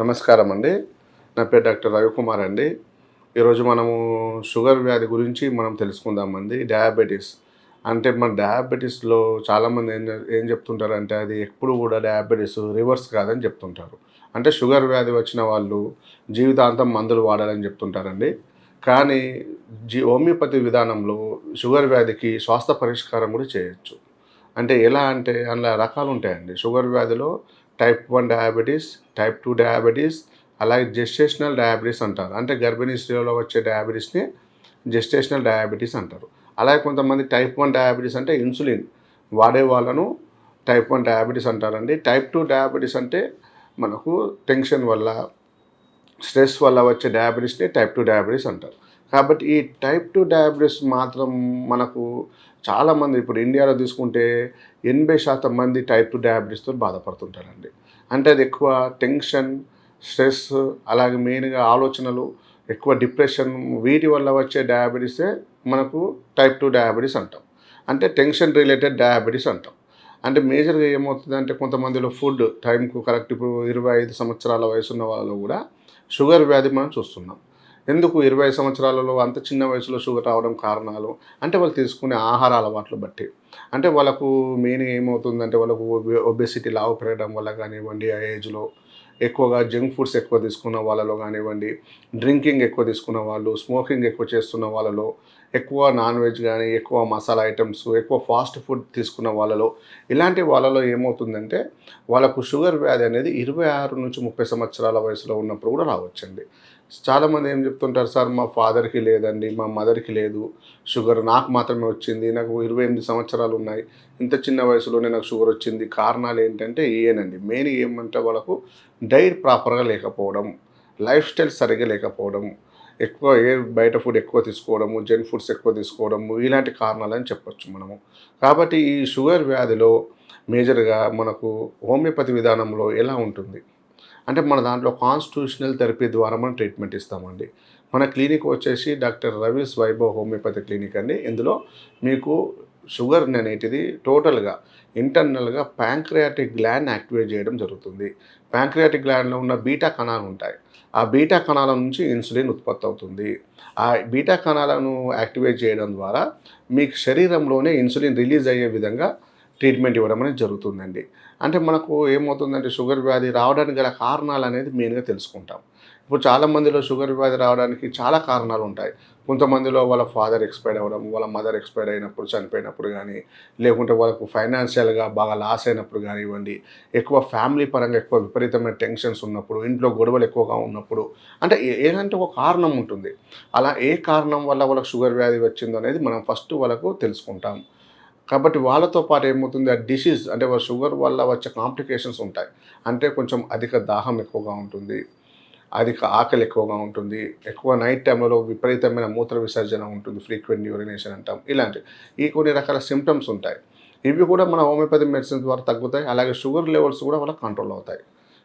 నమస్కారం అండి నా పేరు డాక్టర్ రవికుమార్ అండి. ఈరోజు మనము షుగర్ వ్యాధి గురించి మనం తెలుసుకుందామండి. డయాబెటీస్. అంటే మన డయాబెటీస్లో చాలామంది ఏం ఏం చెప్తుంటారంటే అది ఎప్పుడు కూడా డయాబెటీస్ రివర్స్ కాదని చెప్తుంటారు. అంటే షుగర్ వ్యాధి వచ్చిన వాళ్ళు జీవితాంతం మందులు వాడాలని చెప్తుంటారండి. కానీ జీ హోమియోపతి విధానంలో షుగర్ వ్యాధికి శ్వాస పరిష్కారం కూడా చేయొచ్చు. అంటే ఎలా అంటే అందులో రకాలు ఉంటాయండి. Sugar వ్యాధిలో type one diabetes type two diabetes అలాగే జెస్టేషనల్ డయాబెటీస్ అంటారు. అంటే గర్భిణీ స్త్రీలో వచ్చే డయాబెటీస్ని జెస్టేషనల్ డయాబెటీస్ అంటారు. అలాగే కొంతమంది టైప్ వన్ డయాబెటీస్ అంటే ఇన్సులిన్ వాడే వాళ్ళను టైప్ వన్ డయాబెటీస్ అంటారండి. టైప్ టూ డయాబెటీస్ అంటే మనకు టెన్షన్ వల్ల స్ట్రెస్ వల్ల వచ్చే డయాబెటీస్ని టైప్ టూ డయాబెటీస్ అంటారు. కాబట్టి ఈ టైప్ టూ డయాబెటీస్ మాత్రం మనకు చాలామంది ఇప్పుడు ఇండియాలో తీసుకుంటే ఎనభై శాతం మంది టైప్ టూ డయాబెటీస్తో బాధపడుతుంటారండి. అంటే అది ఎక్కువ టెన్షన్ స్ట్రెస్ అలాగే మెయిన్గా ఆలోచనలు ఎక్కువ డిప్రెషన్ వీటి వల్ల వచ్చే డయాబెటీసే మనకు టైప్ టూ డయాబెటీస్ అంటాం. అంటే టెన్షన్ రిలేటెడ్ డయాబెటీస్ అంటాం. అంటే మేజర్గా ఏమవుతుందంటే కొంతమందిలో ఫుడ్ టైంకు కరెక్ట్ ఇప్పుడు ఇరవై ఐదు సంవత్సరాల వయసు ఉన్న వాళ్ళలో కూడా షుగర్ వ్యాధి మనం చూస్తున్నాం. ఎందుకు ఇరవై సంవత్సరాలలో అంత చిన్న వయసులో షుగర్ రావడం కారణాలు? అంటే వాళ్ళు తీసుకునే ఆహార అలవాట్లు బట్టి. అంటే వాళ్ళకు మెయిన్ ఏమవుతుందంటే వాళ్ళకు ఒబెసిటీ లావు పెరగడం వల్ల కానివ్వండి ఆ ఏజ్లో ఎక్కువగా జంక్ ఫుడ్స్ ఎక్కువ తీసుకున్న వాళ్ళలో కానివ్వండి డ్రింకింగ్ ఎక్కువ తీసుకున్న వాళ్ళు స్మోకింగ్ ఎక్కువ చేస్తున్న వాళ్ళలో ఎక్కువ నాన్ వెజ్ కానీ ఎక్కువ మసాలా ఐటమ్స్ ఎక్కువ ఫాస్ట్ ఫుడ్ తీసుకున్న వాళ్ళలో ఇలాంటి వాళ్ళలో ఏమవుతుందంటే వాళ్ళకు షుగర్ వ్యాధి అనేది ఇరవై ఆరు నుంచి ముప్పై సంవత్సరాల వయసులో ఉన్నప్పుడు కూడా రావచ్చండి. చాలామంది ఏం చెప్తుంటారు సార్ మా ఫాదర్కి లేదండి మా మదర్కి లేదు షుగర్ నాకు మాత్రమే వచ్చింది నాకు ఇరవై ఎనిమిది సంవత్సరాలు ఉన్నాయి ఇంత చిన్న వయసులోనే నాకు షుగర్ వచ్చింది. కారణాలు ఏంటంటే ఏనండి. మెయిన్ ఏమంటే వాళ్ళకు డైట్ ప్రాపర్గా లేకపోవడం లైఫ్ స్టైల్ సరిగ్గా లేకపోవడం ఎక్కువ ఏ బయట ఫుడ్ ఎక్కువ తీసుకోవడము జంక్ ఫుడ్స్ ఎక్కువ తీసుకోవడము ఇలాంటి కారణాలని చెప్పొచ్చు మనము. కాబట్టి ఈ షుగర్ వ్యాధిలో మేజర్గా మనకు హోమియోపతి విధానంలో ఎలా ఉంటుంది? అంటే మన దాంట్లో కాన్స్టిట్యూషనల్ థెరపీ ద్వారా మనం ట్రీట్మెంట్ ఇస్తామండి. మన క్లినిక్ వచ్చేసి doctor Ravi's Vaibhav homeopathy clinic అండి. ఇందులో మీకు షుగర్ అనేటిది టోటల్గా ఇంటర్నల్గా ప్యాంక్రియాటిక్ గ్లాండ్ యాక్టివేట్ చేయడం జరుగుతుంది. ప్యాంక్రియాటిక్ గ్లాండ్లో ఉన్న బీటా కణాలు ఉంటాయి. ఆ బీటా కణాల నుంచి ఇన్సులిన్ ఉత్పత్తి అవుతుంది. ఆ బీటా కణాలను యాక్టివేట్ చేయడం ద్వారా మీకు శరీరంలోనే ఇన్సులిన్ రిలీజ్ అయ్యే విధంగా ట్రీట్మెంట్ ఇవ్వడం అనేది జరుగుతుందండి. అంటే మనకు ఏమవుతుందంటే షుగర్ వ్యాధి రావడానికి గల కారణాలు అనేది మెయిన్గా తెలుసుకుంటాం. ఇప్పుడు చాలామందిలో షుగర్ వ్యాధి రావడానికి చాలా కారణాలు ఉంటాయి. కొంతమందిలో వాళ్ళ ఫాదర్ ఎక్స్పైర్ అవ్వడం వాళ్ళ మదర్ ఎక్స్పైర్ అయినప్పుడు చనిపోయినప్పుడు కానీ లేకుంటే వాళ్ళకు ఫైనాన్షియల్గా బాగా లాస్ అయినప్పుడు కానివ్వండి ఎక్కువ ఫ్యామిలీ పరంగా ఎక్కువ విపరీతమైన టెన్షన్స్ ఉన్నప్పుడు ఇంట్లో గొడవలు ఎక్కువగా ఉన్నప్పుడు అంటే ఏదంటే ఒక కారణం ఉంటుంది. అలా ఏ కారణం వల్ల వాళ్ళకి షుగర్ వ్యాధి వచ్చిందో అనేది మనం ఫస్ట్ వాళ్ళకు తెలుసుకుంటాం. కాబట్టి వాళ్ళతో పాటు ఏమవుతుంది? ఆ డిసీజ్ అంటే వాళ్ళ షుగర్ వల్ల వచ్చే కాంప్లికేషన్స్ ఉంటాయి. అంటే కొంచెం అధిక దాహం ఎక్కువగా ఉంటుంది. అధిక ఆకలి ఎక్కువగా ఉంటుంది. ఎక్కువ నైట్ టైంలో విపరీతమైన మూత్ర విసర్జన ఉంటుంది. ఫ్రీక్వెంట్ యూరినేషన్ అంటాం. ఇలాంటివి. ఈ కొన్ని రకాల సిమ్టమ్స్ ఉంటాయి. ఇవి కూడా మన హోమియోపతి మెడిసిన్ ద్వారా తగ్గుతాయి. అలాగే షుగర్ లెవెల్స్ కూడా వాళ్ళకి కంట్రోల్ అవుతాయి.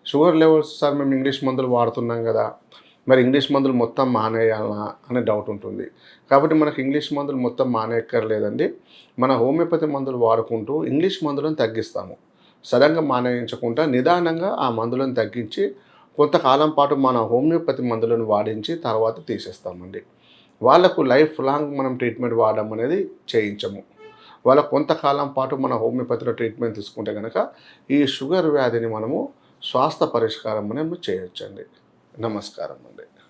షుగర్ లెవెల్స్ సార్ మేము ఇంగ్లీష్ మందులు వాడుతున్నాం కదా. మరి ఇంగ్లీష్ మందులు మొత్తం మానేయాలా అనే డౌట్ ఉంటుంది. కాబట్టి మనకు ఇంగ్లీష్ మందులు మొత్తం మానేయక్కర్లేదండి. మన హోమియోపతి మందులు వాడుకుంటూ ఇంగ్లీష్ మందులను తగ్గిస్తాము. సడన్గా మానేయించకుండా నిదానంగా ఆ మందులను తగ్గించి కొంతకాలం పాటు మన హోమియోపతి మందులను వాడించి తర్వాత తీసేస్తామండి. వాళ్ళకు లైఫ్ లాంగ్ మనం ట్రీట్మెంట్ వాడడం అనేది చేయించము. వాళ్ళ కొంతకాలం పాటు మన హోమియోపతిలో ట్రీట్మెంట్ తీసుకుంటే కనుక ఈ షుగర్ వ్యాధిని మనము స్వాస్థ పరిష్కారం అనేది చేయొచ్చండి. నమస్కారం అండి